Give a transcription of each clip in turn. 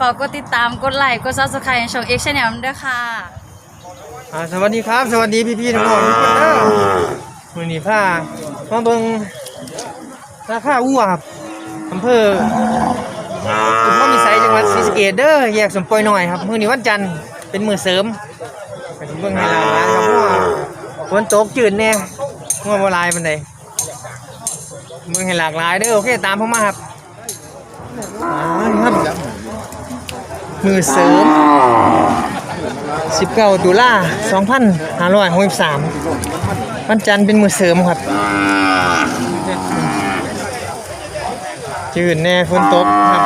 ฝากกดติดตามกดไลค์กดซับสไครต์ช่องเอ็กชแนลด้วยค่ะ อ่าสวัสดีครับ สวัสดีพี่พี่ๆน้องๆทุกคนเด้อมือนี้ผ้ามาเบิ่งราคาวัวครับอำเภออุทมพิสัยจังหวัดศรีสะเกษเด้อแยกสมปอยหน่อยครับ มื้อนี้วันจันทร์เป็นมื้อเสริมไปเบิ่งให้หลานร้านครับเพราะว่าฝนตกจืดแน่งัวบ่หลายปานใดเบิ่งให้หลากหลายเด้อโอเคตามผมมาครับอ่านี่ครับ มือเสริม 19 ตุลา2563วันจันทร์เป็นมือเสริมครับ จืดแน่ฝนตกครับ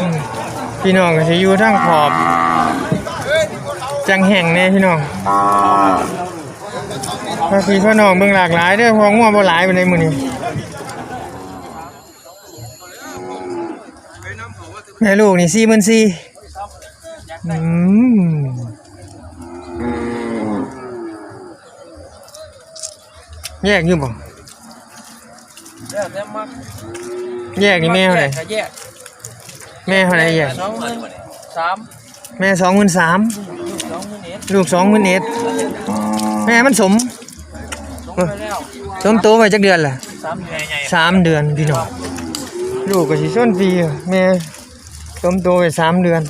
อืมพี่น้องก็จะอยู่ทั้งขอบ จังแห่งแน่พี่น้องพ่อพี่พ่อน้องเบิ่งหลากหลายเด้อเพองัวบ่หลายปานใดมื้อนี้ แม่ลูกนี่สี่หมื่นสี่อืมแยกอยู่บ่แยกเนี่ยมักแยกนี่แม่เท่าไหร่ก็แยกแม่เท่าไหร่แยกสองหมื่นสามแม่สองหมื่นสามสองหมื่นเอ็ดลูกสองหมื่นเอ็ดแม่มันสม สองไปแล้วสมโตไปจักเดือนล่ะสามใหญ่ใหญ่สามเดือนพี่น้องลูกก็สิส้นปีแม่ สมโตไปสามเดือน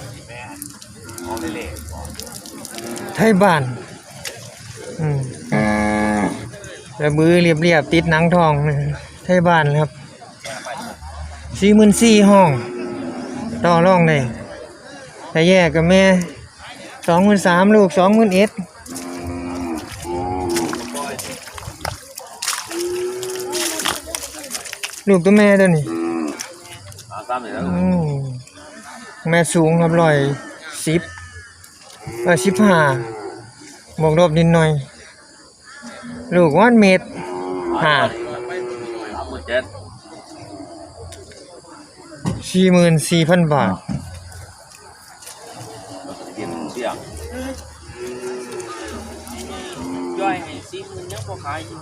ไทยบ้านอืมระบือเรียบเรียบๆติดหนังทองนะไทยบ้านครับสี่หมื่นสี่ห้อง ต่อร่องได้แต่แยกกับแม่สองหมื่นสามลูกสองหมื่นเอ็ดลูกตัวแม่ตัวนี้สามเลย แล้วอืมแม่สูงครับร้อยสิบร้อยสิบห้าบวกลบนิดหน่อย ลูกวันเมตรห้าสามหมื่นเจ็ดสี่หมื่นสี่พันบาทกินเสี่ยงย่อยให้สี่หมื่นยังพอขายอยู่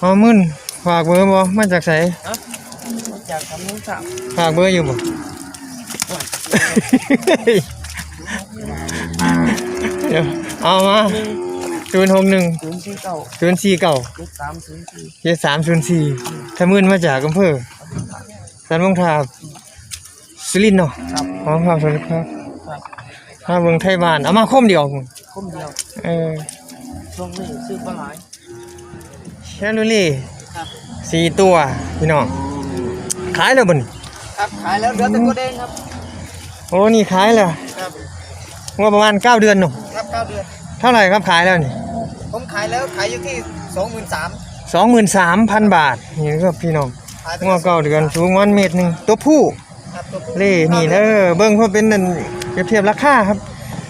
พอมื่นฝากเบอร์บ่มาจากไสจากทำนู้นสามฝากเบอร์อยู่บ่ เดี๋ยวเอามาศูนย์หกหนึ่งศูนย์สี่เก้าศูนย์สี่เก้าเจ็ดสามศูนย์สี่เจ็ดสามศูนย์สี่ถ้ามื่นมาจากอำเภอสันมงทาบสุรินทร์เนาะครับอ๋อครับสวัสดีครับครับมาเบิ่งไทยบ้านเอามาคมเดียวคุ้มเดียวเออช่วงนี้ซื้อปลาไหลแชลูลี่ครับสี่ตัวพี่น้องขายแล้วบ่นครับขายแล้วเหลือแต่ตัวแดงครับ โอ้นี่ขายแล้วครับว่าประมาณเก้าเดือนเนาะครับเก้าเดือน เท่าไหร่ครับขายแล้วนี่ ผมขายแล้วขายอยู่ที่สองหมื่นสามสองหมื่นสามพันบาท นี่ครับพี่น้องขายไปงอเก้าเดือนสูงวันเมตรหนึ่งตัวผู้ครับตัวผู้เล่นี่เด้อเบิ่งเพื่อเป็นนั่นเปรียบเทียบราคาครับ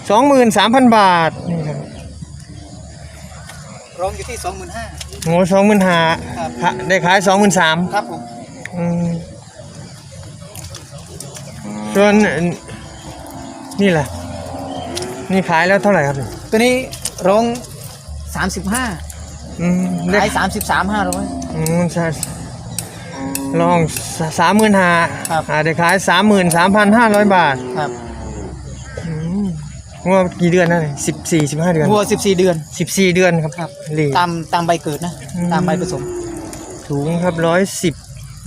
สองหมื่นสามพันบาทนี่ครับรองอยู่ที่สองหมื่นห้าโง่สองหมื่นห้าครับได้ขายสองหมื่นสามครับผม ส่วนนี่แหละ นี่ขายแล้วเท่าไหร่ครับตัวนี้รองสามสิบห้าอืมได้ขายสามสิบสามห้าร้อยอืมใช่ลองสามหมื่นห้าครับได้ขายสามหมื่นสามพันห้าร้อยบาทครับอืมว่ากี่เดือนนั่นสิบสี่สิบห้าเดือนวัวสิบสี่เดือนสิบสี่เดือนครับครับเหลีตามตามใบเกิดนะอืมตามใบผสมสูงครับร้อยสิบ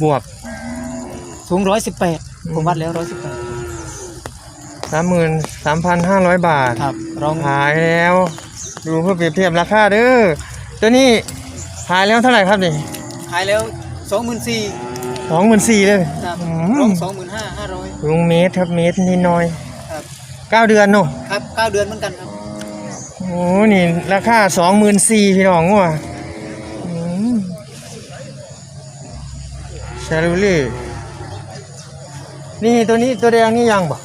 บวกสูงร้อยสิบแปดอืม ผมวัดแล้วร้อยสิบแปดสามหมื่นสามพันห้าร้อยบาทครับรองขายแล้ว ดูเพื่อเปรียบเทียบราคาเด้อตัวนี้ขายแล้วเท่าไหร่ครับนี่ขายแล้วสองหมื่นสี่สองหมื่นสี่เลยครับอืรองมสองหมื่นห้าห้าร้อยลุงเมตรครับเมตรนิดหน่อยครับเก้าเดือนเนาะครับเก้าเดือนเหมือนกันครับโอ้นี่ราคาสองหมื่นสี่พี่น้องว่ะอืมชาลูลี่ นี่ตัวนี้ตัวแดงนี่ยังบ่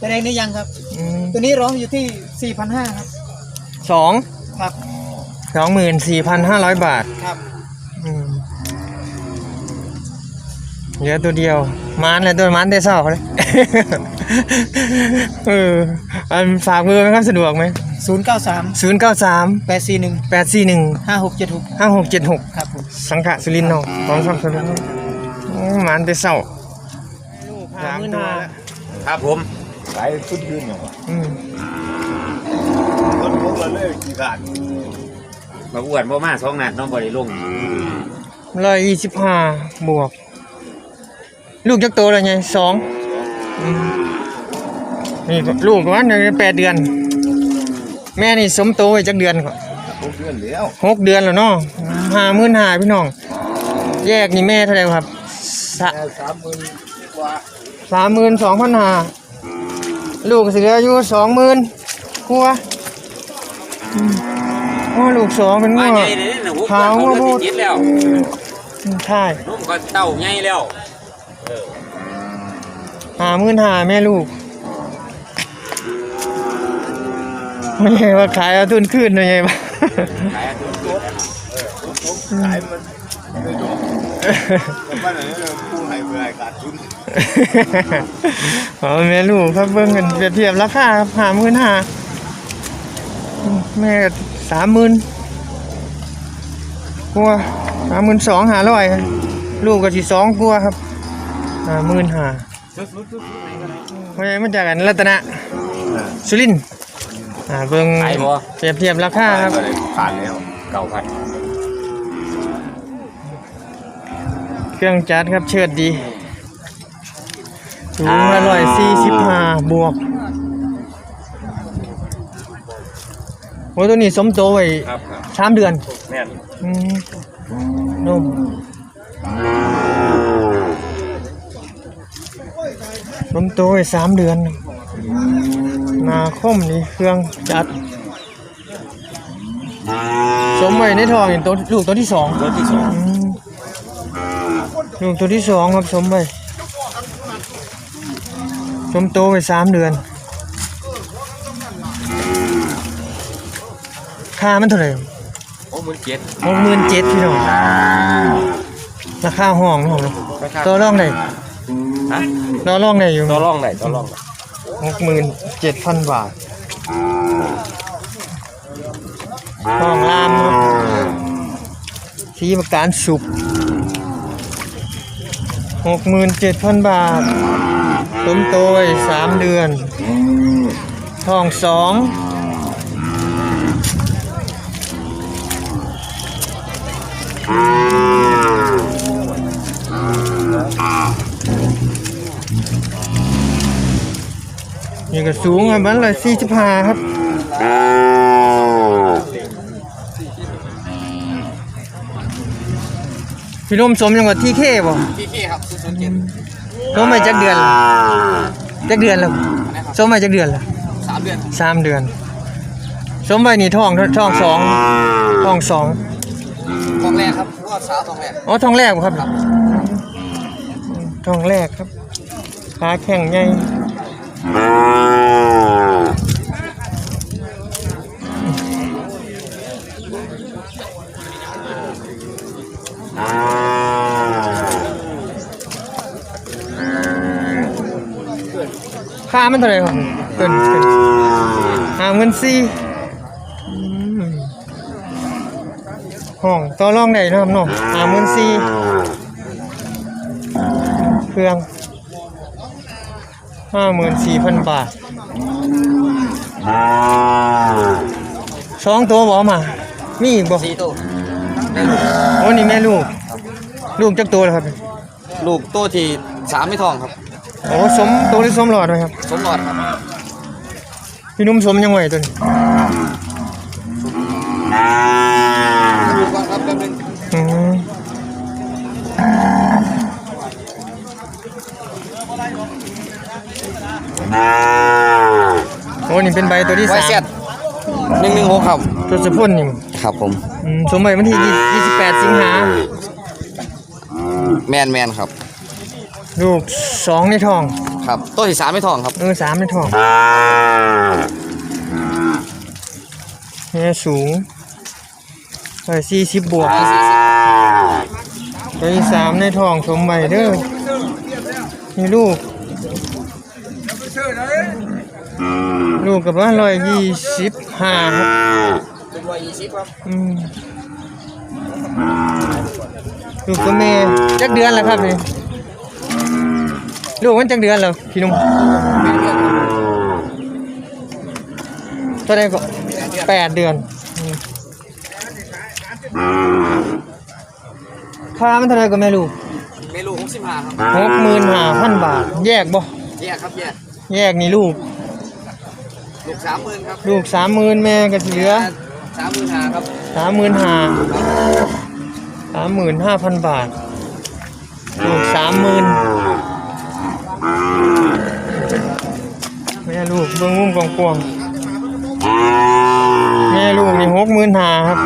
ตัวแดงนี่ยังครับ อืมตัวนี้ร้องอยู่ที่สี่พันห้าครับ สองครับ สองหมื่นสี่พันห้าร้อยบาทครับ อืมเหลือตัวเดียวมานเลยตัวมานได้เศร้าเลย เอออันฝากมือไหมครับสะดวกไหมศูนย์เก้าสามศูนย์เก้าสามแปดสี่หนึ่งแปดสี่หนึ่งห้าหกเจ็ดหกห้าหกเจ็ดหก ครับผม สังขะสุรินทร์เนาะของสังขะสุรินทร์โอ้านแต่เช้า สามมื้อตัวหาแล้วครับผมขายชุดยืนอย่างวะอืมคนพวกเราเลยกี่ขาดมาอ้วนบ่มาสองนัดน้องบริลงร้อยยี่สิบห้าบวก ลูกจักโตแล้วไงสองอืมนี่ลูกวันหนึ่งแปดเดือน แม่นี่สมโตไว้จักเดือนก่อนพวกเพื่อนแล้วหกเดือนแล้วเนาะห้าหมื่นห้าพี่น้อง แยกนี่แม่เท่าไหร่ครับสะสามหมื่นกว่า สามหมื่นสองพันห้าลูกเสืออยู่สองหมื่นกว่าอืมโอ้ลูกสองเป็นมาง้อใหญ่เลยนะหัวขาวเขาว่าเริ่พูมดจิตแล้วใช่นุ่มก็เต้าใหญ่แล้วหาหมื่นหาแม่ลูกไม่ใช่ว่าขายเอาทุนขึ้นเลยไงบ้าขายตัวตัวขายมันไม่จบแต่บ้านไหนเนี่ยผู้ให้เพื่อขาดทุนอ๋อแม่ลูกครับเบิ่งกันเปรียบเทียบราคาครับหาหมื่นห้าแม่สามหมื่นกลัวสามหมื่นสองหาร้อยลูกก็ที่สองกลัวครับหาหมื่นห้าไม่ใช่มาจากกันรัตนะสุรินทร์อ่าเบิ่งเปรียบเทียบราคาครับ ผ่านแล้วเก่าพัน เครื่องจัดครับเชิดดีสูงอร่อยสี่สิบห้าบวกโอ้ยตัวนี้สมโตไว้ครับครับสามเดือนแม่นอืมนุ่มสมโตไว้สามเดือนหนาคมนี่เครื่องจัด สมไว้ในท้องเห็นตัวลูกตัวที่สอง รถที่สอง อืม ลูกตัวที่สองครับสมไปสมโตไปสามเดือน ค่ามันเท่าไหร่โอ้หมื่นเจ็ดหกหมื่นเจ็ดพี่น้องราคาห้องนะครับตัวร่องไหนฮะตัวร่องไหนอยู่ต่อรองไหนต่อรองไหนหกหมื่นเจ็ดพันบาทห้องลามครับสีประการสุก หกหมื่นเจ็ดพันบาทสมโตไว้สามเดือน ทองสองนี่ก็สูงประมาณร้อยสี่สิบห้าครับพี่นมสมยังว่าที่เคบ่ที่ที่ครับศูนย์เจ็ด สมมาจากเดือนละจากเดือนละสมมาจากเดือนละสามเดือน สามเดือนสมไปนี่ท้องท้องสองท้องสองทองแรกครับเพราะว่าสาวทองแรกอ๋อท้องแรกบ่ครับท้องแรกครับขาแข็งใหญ่ามันเท่าไหร่ครับเกินเกินห้าเงินสี่อืมห้องต่อรองได้เนาะครับเนาะห้าเงินสี่เครื่องห้าหมื่นสี่พันบาทสองตัวบอมา มีอีกบ่สี่ตัวโอ้นี่แม่ลูก ลูกจักตัวแล้วครับ ลูกตัวที่สามไม่ทองครับ โอ้สมตัวที่สมหลอดไหมครับ สมหลอดครับพี่นุ่มสมยังไงตัวนี้ดูก่อนครับแป๊บนึงอืมโอ้นี่เป็นใบตัวที่ไวสามเซ็ตหนึ่งหนึ่งหกครับ ตัวสุพ่นนี่ครับผม อืมสมใบวันที่ยี่สิบแปดสิงหา แมนแมนครับ ลูก สองในท้องครับตัวที่สามไม่ทองครับ เออสามในท้องแม่สูงไปสี่สิบบวกตัวที่สามในท้องสมใบเด้อนี่ลูก ลูกกับว่าร้อยยี่สิบห้าครับเป็นวัยยี่สิบครับอืมลูกกับแม่จักเดือนแล้วครับนี่ ลูกมันจังเดือนแล้วพี่หนุ่มเท่าไหรก็แปดเดือนอืมค่ามันเท่าไหรก็แม่ลูกเมลูหกสิบห้าครับหกหมื่นห้าพันบาท แยกบ่แยกครับแยกแยกนี่ลูก ลูกสามหมื่นครับลูกสามหมื่นแม่ก็สิเหลือสามหมื่นห้าครับสามหมื่นห้าสามหมื่นห้าพันบาท ลูกสามหมื่นแม่ลูก เบื้องมุมกวางๆแม่ลูกนี่หกหมื่นห้าครับ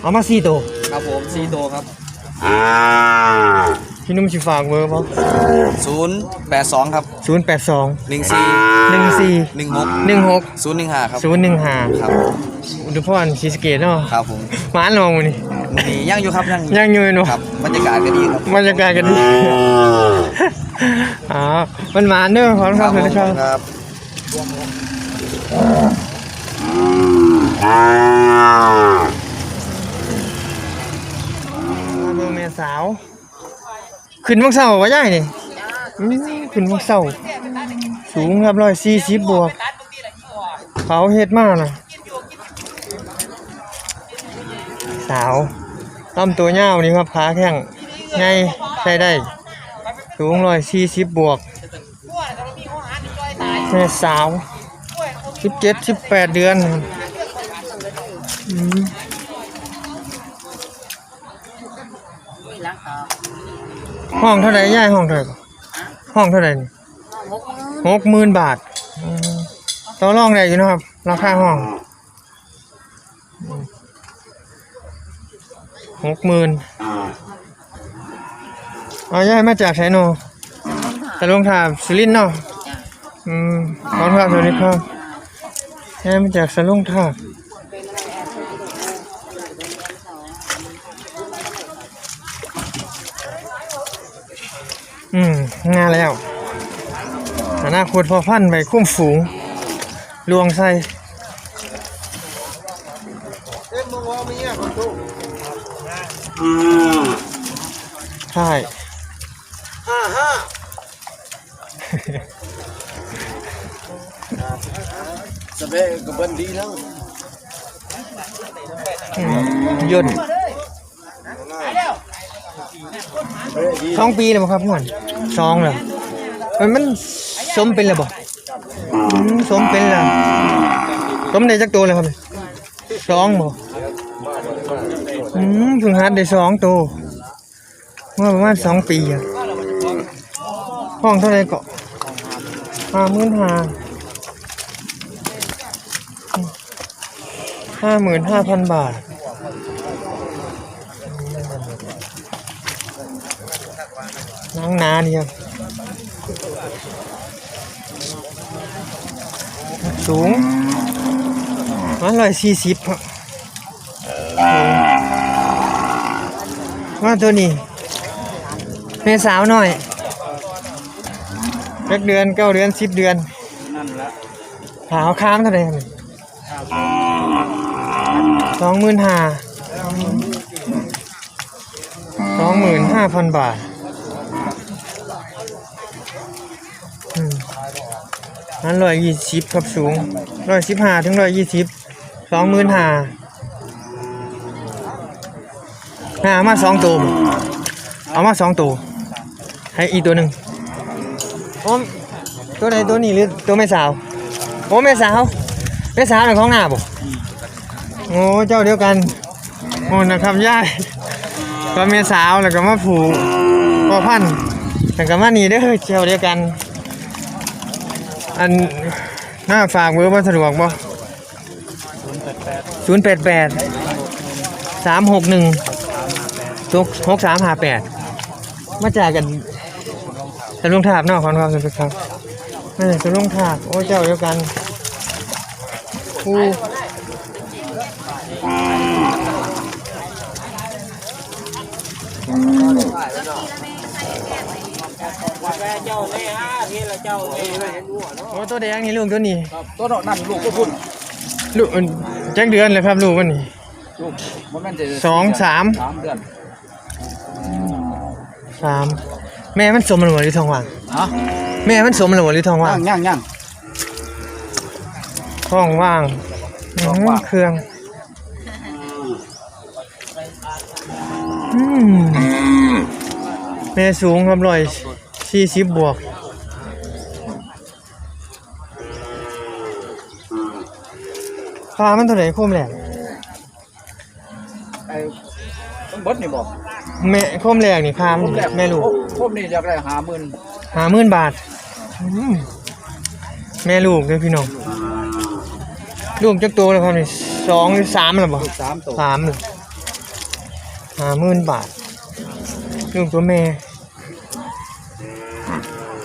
เอามาสี่ตัวครับผมสี่โตครับพี่นุ่มสิฝากเบอร์ป่ะศูนย์แปดสองครับศูนย์แปดสองหนึ่งสี่หนึ่งสี่หนึ่งหกหนึ่งหกศูนย์หนึ่งห้าครับศูนย์หนึ่งห้าครับอุดรพรศรีสะเกษเนาะครับผมหมานลองวันนี้นี่ยังอยู่ครับยังอยู่ยังอยู่เนาะครับบรรยากาศก็ดีครับบรรยากาศกันดี อ๋อ มันหมานเด้อขอบคุณครับผมเลยนะครับ ครับ มาเบิ่งแม่สาว ขึ้นมักเศร้าว่าใหญ่นี่อื้อขึ้นมักเศร้าสูงครับร้อยสี่สิบบวก เขาเฮ็ดมากนะสาวลำตัวยาวนี่ครับขาแข้งใหญ่ใช้ได้ สูงร้อยสี่สิบบวกแม่สาวสิบเจ็ดสิบแปดเดือนอห้องเท่าไหร่ย่ายห้องเท่าไหร่ห้องเท่าไหร่นี่หกหมื่นบาทต่อรองได้อยู่นะครับ ราคาห้องหกหมื่น เอาย่ายมาจากไชโนแต่ลงถามสุรินทร์เนาะอืมขอบคุณครับสวัสดีครับย่ายมาจากสลุงท่าบอืมงานแล้วอนาคตพอพันธุ์ไปคุ้มฝูงลวงใส่ใช่ สเปกกับเบิ้ลดีแล้วอืมย่นสองปีเลยบ่ครับพี่หวนสองเหรอมันมันสมเป็นเลยบอืมสมเป็นแล้วสมได้จักตัวเลยครับสองบอืมเพิ่งหัดได้สองตัวเมื่อประมาณสองปีอะห้องเท่าไหรก็ห้าหมื่นห้า ห้าหมื่นห้าพันบาท น้องนานี่ครับสูงมาร้อยสี่สิบครับว่าตัวนี้แม่สาวหน่อยเล็กเดือนเก้าเดือนสิบเดือนขาวค้ามเท่าไหร่ครับ สองหมื่นห้าสองหมื่นห้าพันบาทอันร้อยยี่สิบครับสูงร้อยสิบห้าถึงร้อยยี่สิบสองหมื่นห้าหามาสองตัวเอามาสองตัวให้อีตัวหนึ่งโอ้ตัวไหนตัวนี้หรือตัวแม่สาวโอ้แม่สาวแม่สาวในของหน้าบ่ โอ้เจ้าเดียวกันโอ้นะครับย่ายก็แม่สาวแล้วก็มาผูกพอพันแล้วก็มานี่เด้อเจ้าเดียวกัน อันหน้าฝากเบอร์มาสะดวกบ่ศูนย์แปดแปดสามหกหนึ่งตุกหกสามห้าแปดมาจากกันสลุงทาบนอกขอนความสุขครับนี่สลุงทาบโอ้เจ้าเดียวกัน อู้โอ้ตัวแดงนี่ลูกตัวนี้ตัวดอกนั่นลูกก็พุ่นลูกแจ้งเดือนเลยครับลูกวันนี้ลูกมันแม่นจะสองสามสามเดือนสามแม่มันสมหรือหรือทองว่างฮะแม่มันสมหรือหรือทองว่างย่างย่างย่างทองว่างทองว่างเครื่องอืมแม่สูงครับร้อย สี่สิบบวกค่ามันเท่าไหร่โคมแหลกไอ้ต้องบดนี่บอกแม่โคมแหลกนี่ค่ามันแม่ลูกพวกนี้อยากได้หาหมื่นห้าหมื่นบาทอืมแม่ลูกเลยพี่น้อง ลูกจักตัวเลยครับนี่สองหรือสามหรือเปล่าสามตัวสามเลยห้าหมื่นบาทลูกตัวแม่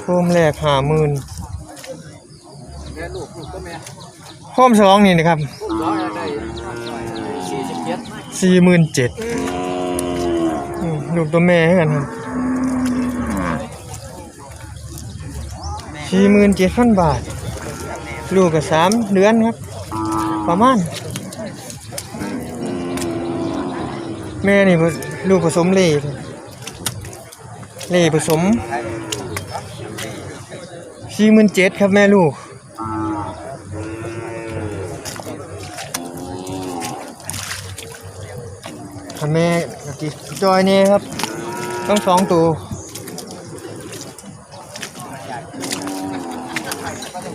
โคมแรกห้าหมื่นแม่ลูกลูกก็แม่โคมสองนี่นะครับลูกร้อยได้สี่สิบเจ็ดสี่หมื่นเจ็ดลูกตัวแม่ให้กันครับสี่หมื่นเจ็ดพันบาท ลูกกับสามเดือนครับ ประมาณ แม่นี่ผสลูกผสมเล่ครับเล่ผสม สี่หมื่นเจ็ดครับแม่ลูกถ้าแม่กะทิจอยนี่ครับ ต้องสองตัว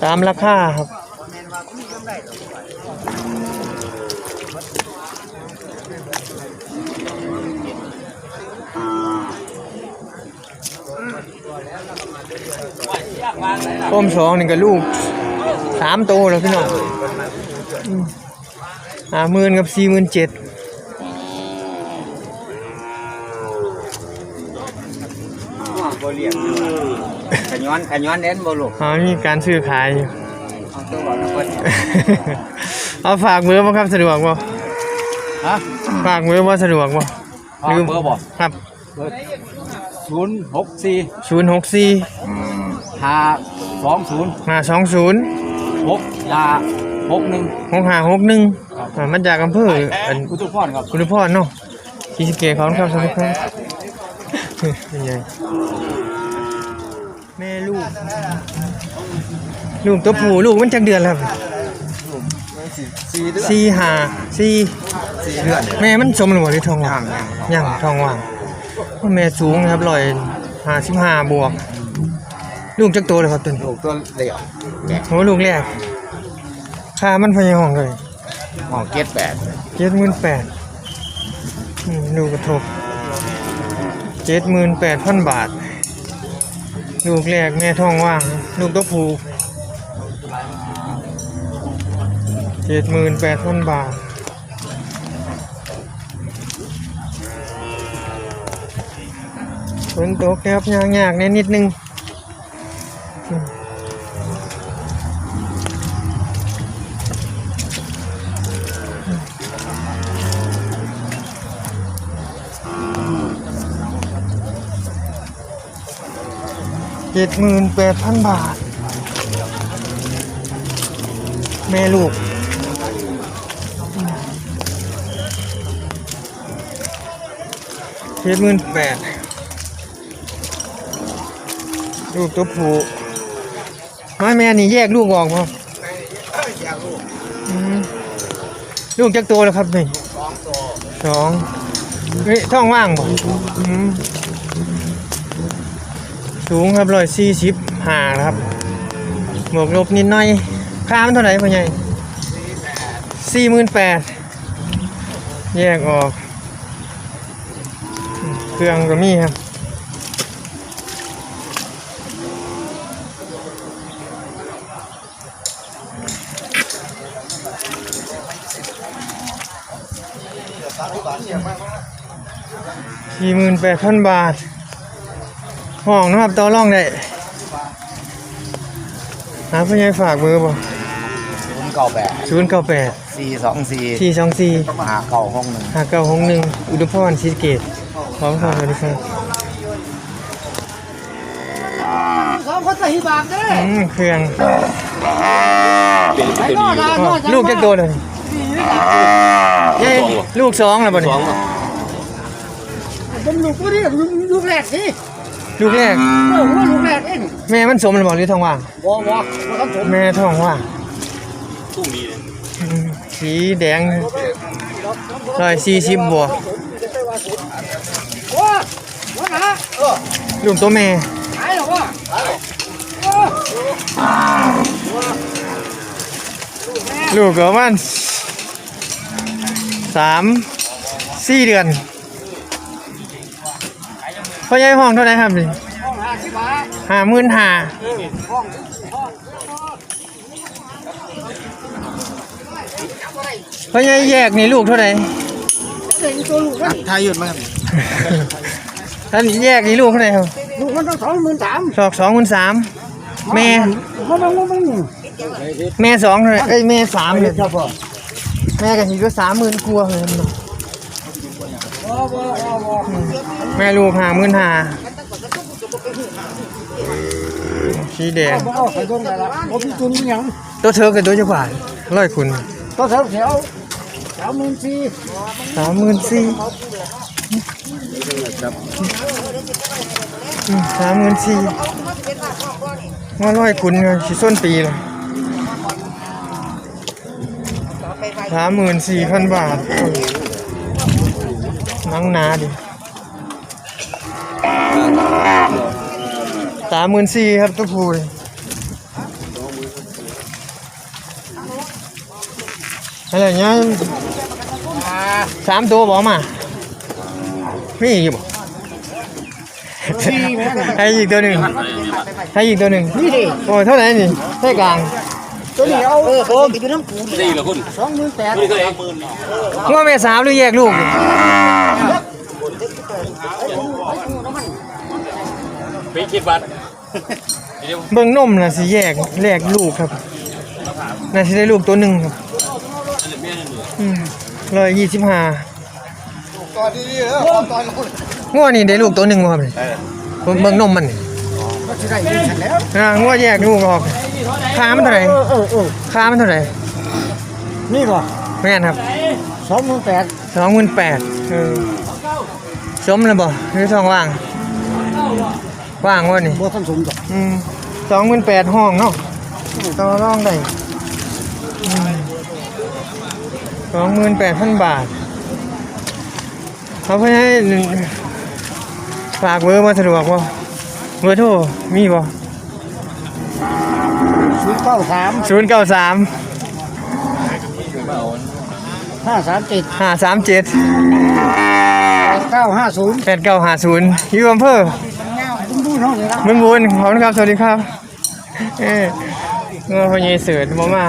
ตามราคาครับ ต้มสองนี่กับลูกสามตัวแล้วพี่น้องอืมห้าหมื่นกับสี่หมื่นเจ็ดบ่เลี้ยงขย้อนขย้อนเน้นบ่ลูกอ๋อมีการซื้อขายอยู่เอาตัวบอกนะเพิ่นเอาฝากมือบ่ครับสะดวกบ่ฮะฝากมือบ่สะดวกบ่ฝากเบอร์บ่ครับ ศูนย์หกสี่064ห้าสองศูนย์520หกห้าหกหนึ่ง6561อ่ามาจากอำเภออันกุตุพรครับคุณพรเนาะที่สิเกตของครับสวัสดีครับเป็นไงแม่ลูก ลูกตัวผู้ลูกมันจักเดือนแล้วครับสี่เดือนสี่ห้าสี่สี่เดือนแม่มันสมหรือบ่หรือทองว่างยังทองว่าง แม่สูงนะครับร้อยห้าสิบห้าบวก ลูกจักโตเลยครับตัวนี้ลูกตัวเลี้ยวโหลูกแรกค่ามันพยาห้องเลยห้องเก็ดแปดเจ็ดหมื่นแปดลูกกระทบเจ็ดหมื่นแปดพันบาท ลูกแรกแม่ท้องว่าง ลูกตัวผู้เจ็ดหมื่นแปดพันบาท ฝนตกครับยากยากแน่นิดนึงเจ็ดหมื่นแปดพันบาท แม่ลูกเจ็ดหมื่นแปด ลูกตัวผู้น้อยแม่นี่แยกลูกออกครับลูกจักตัวแล้วครับนี่สองเฮ้ยท้องว่างบ่สูงครับร้อยสี่สิบห้าครับหมวกลบนิดหน่อยค่ามันเท่าไหร่พ่อใหญ่สี่หมื่นแปดแยกออก เครื่องก็มีครับ สี่หมื่นแปดพันบาท ห้องนะครับต่อรองได้หาพ่อใหญ่ฝากเบอร์บ่ศูนย์เก้าแปดศูนย์เก้าแปดสี่สองสี่สี่สองสี่หาเก้าห้องหนึ่งห้าเก้าหกหนึ่งอุดมพรชิดเกตพร้อมครับสวัสดีครับสองคนใส่บาทเด้อืมเครื่องไอ้นอดาอ๋อลูกจักตัวเลยเย้ลูกสองแล้วบ่นี่ส องเป็นลูกผู้นี้ลูกแรกนี่ลูกแรกเออหัวลูกแรกเองแม่มันสมหรือเปล่าหรือทองว่างบ่บ่บ่ครับผมแม่ทองว่างตุ้งดีเลยอืมสีแดงร้อยสี่สิบบวกโอ้หัวหน้าเออลูกตัวแม่ขายหรอวะลูกก็ประมาณสามสี่เดือน พ่อใหญ่ห้องเท่าไหร่ครับนี่ห้องห้าสิบบาทห้าหมื่นห้าห้องพ่อใหญ่แยกนี่ลูกเท่าไหร่เด็กตัวลูกมันทายหยุดมาครับท่านแยกนี่ลูกเท่าไหร่ครับลูกมันต้องสองหมื่นสามสองสองหมื่นสามแม่มันต้องมันต้องแม่สองเท่าไหร่เอ้ยแม่สามเลยครับพ่อแม่กันทีก็สามหมื่นกลัวาเลยครับบ่บ่บ่บ่ แม่ลูกหาหมื่นหาสีแดงตัวเธอกับตัวเจ้าบ่าวร้อยคุณก็แถวแถวสามหมื่นสี่สามหมื่นสี่สามหมื่นสี่ว่าร้อยคุณไงสิส้นปีเลยสามหมื่นสี่พันบาท นังหนาดิสามหมื่นสี่ครับตัวพูยอะไรเงี้ยสามตัวบอกมามีอยู่บ่ให้อีกตัวหนึ่งให้อีกตัวหนึ่งนี่ดิโอ้ยเท่าไหร่นี่ใช่กลาง ตัวนี้เอาเออผมอยู่น้ำปูดีเหรอคุณสองหมื่นแปดนี่ก็เองว่าแม่สาวหรือแยกลูกนี่ไปคิดบัตรเดี๋ยวเบิ่งนมน่ะสิแยกแยกลูกครับน่าสิได้ลูกตัวหนึ่งครับร้อยยี่สิบห้าตอนนี้เออตอนนู้นงัวนี่ได้ลูกตัวหนึ่งบ่ครับนี่เบิ่งเบิ่งนมมันนี่ ก็จะได้ยินฉันแล้วอ่างัวแยกลูออกค่ามันเท่าไหร่เออเออเออค่ามันเท่าไหร่นี่ป่ะแม่นครับสองหมื่นแปดสองหมื่นแปดเออสมแล้วบ่หรือทองว่างว่างวะนี่บัวท่านสมจ้ะอืมสองหมื่นแปดห้องเนาะต่อรองได้สองหมื่นแปดพันบาทเขาเพื่อให้ฝากเบอร์มาสะดวกบ่า เบอร์โทรมีบ่ศูนย์เก้าสามศูนย์เก้าสามห้าสามเจ็ดห้าสามเจ็ดเก้าห้าศูนย์แปดเก้าห้าศูนย์อยู่อำเภอบุ้งบุ้งเท่าไหร่ละเมืองบุญขอบคุณครับ สวัสดีครับ เอ้เงาพญเสือมามา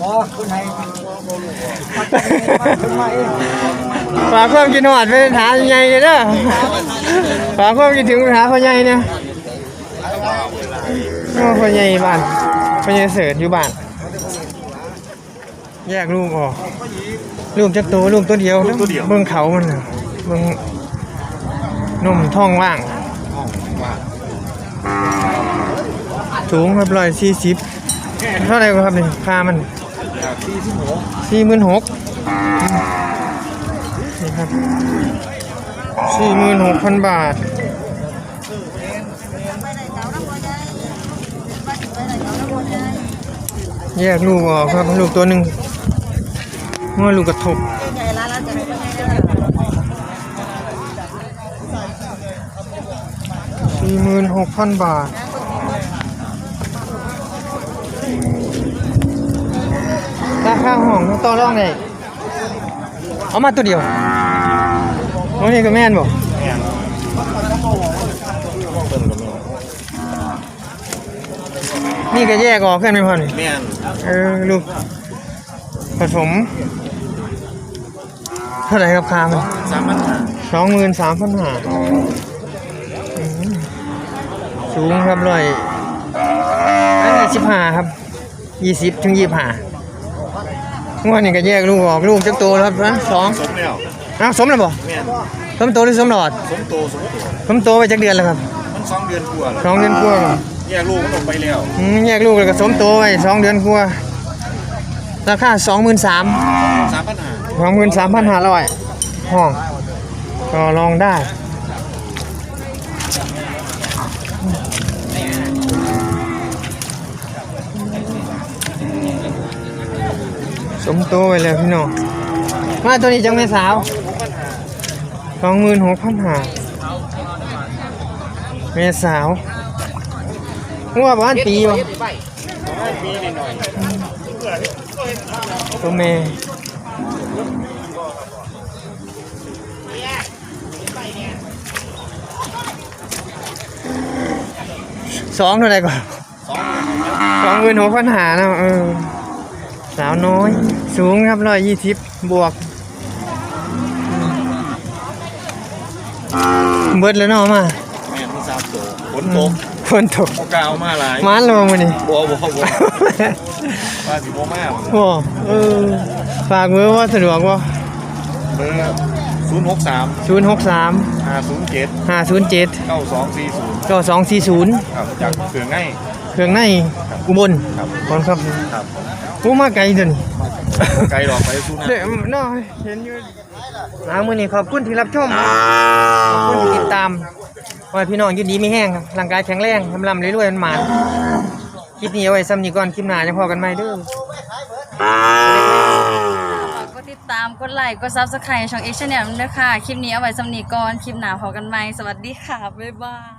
บอคุณไทยคุณมาเอง ฝากความกินหอดเป็นฐานใหญ่เลยเด้อฝากความคิดถึงหาพ่อใหญ่เนี่ยเงาพ่อใหญ่บ้านพ่อใหญ่เสืออยู่บ้าน แยกลูกออกลูกจะโตลูกตัวเดียวนะเบิ่งเขามันน่ะเบิ่งนมท้องว่างสูงครับร้อยสี่สิบเท่าไหร่ครับนี่ค่ามันสี่หมื่นหก นี่ครับสี่หมื่นหกพันบาท แยกลูกออกครับ ลูกตัวหนึ่งเมื่อลูกกระทบสี่หมื่นหกพันบาทราคาห้องต่อรองได้เอามาตัวเดียว โอ้นี่ก็แม่นบ่นี่ก็แยกออกกันไหมพ่อนี่แม่นเออลูกผสม เท่าไหร่ครับคามันสามพันห้าสองหมื่นสามพันห้าสูงครับร้อยอันนี้สิบห้าครับยี่สิบถึงยี่ห้างวดนี้ก็แยกลูกออกลูกจักโตแล้วครับนะสองสมแล้ว อ้าวสมแล้วบ่แม่นสมโตหรือสมหลอดสมโตสมโตสมโตไปจักเดือนแล้วครับมันสองเดือนกว่าแล้วสองเดือนกว่าแล้วแยกลูกมันออกไปแล้วอืมแยกลูกแล้วก็สมโตไปสองเดือนกว่าราคาสองหมื่นสามสามพันห้าสองหมื่นสามพันห้าร้อยห้องก็ลองได้สมโตไปแล้วพี่น้องมาตัวนี้จังแม่สาว สองหมื่นหกพันห้าแม่สาวงัวบ้านปีวะตัวแม่สองเท่าไหร่ก่อนสองหมื่นหกพันหานะเออสาวน้อย สูงครับร้อยยี่สิบบวก เบิดแล้วเนาะมาแม่ที่สามโตฝนตกฝนตกโอกาเอามาหลายมานลงมานี่บัวบัวบัวว่าสิบัวมากโอ้เออฝากมือว่าสะดวกว่าเบอร์ศูนย์หกสามศูนย์หกสามห้าศูนย์เจ็ดห้าศูนย์เจ็ดเก้าสองสี่ศูนย์ก็สองสี่ศูนย์ครับจากเขื่อนง่าย เครื่องในอุบลครับขอบคุณครับครับผู้มาไกลตัวนี้ ไกลดอกไปสู้นะเดี๋ยวน้อยเห็นอยู่ทางมือนี้ขอบคุณที่รับชมขอบคุณที่ติดตามขอให้พี่น้องอยืดดีไม่แห้งครับร่างกายแข็งแรงทำลำเรื่อยๆมันหมานคลิปนี้เอาไว้ซ้ำนี้ก่อนคลิปหน้าจะพอกันไหมเด้อฝากกดติดตาม กดไลค์ กดซับสไครต์ช่องเอ็กซ์แนลด้วยค่ะ คลิปนี้เอาไว้สำนีก่อน คลิปหน้าพอกันไหม สวัสดีค่ะ บ๊ายบาย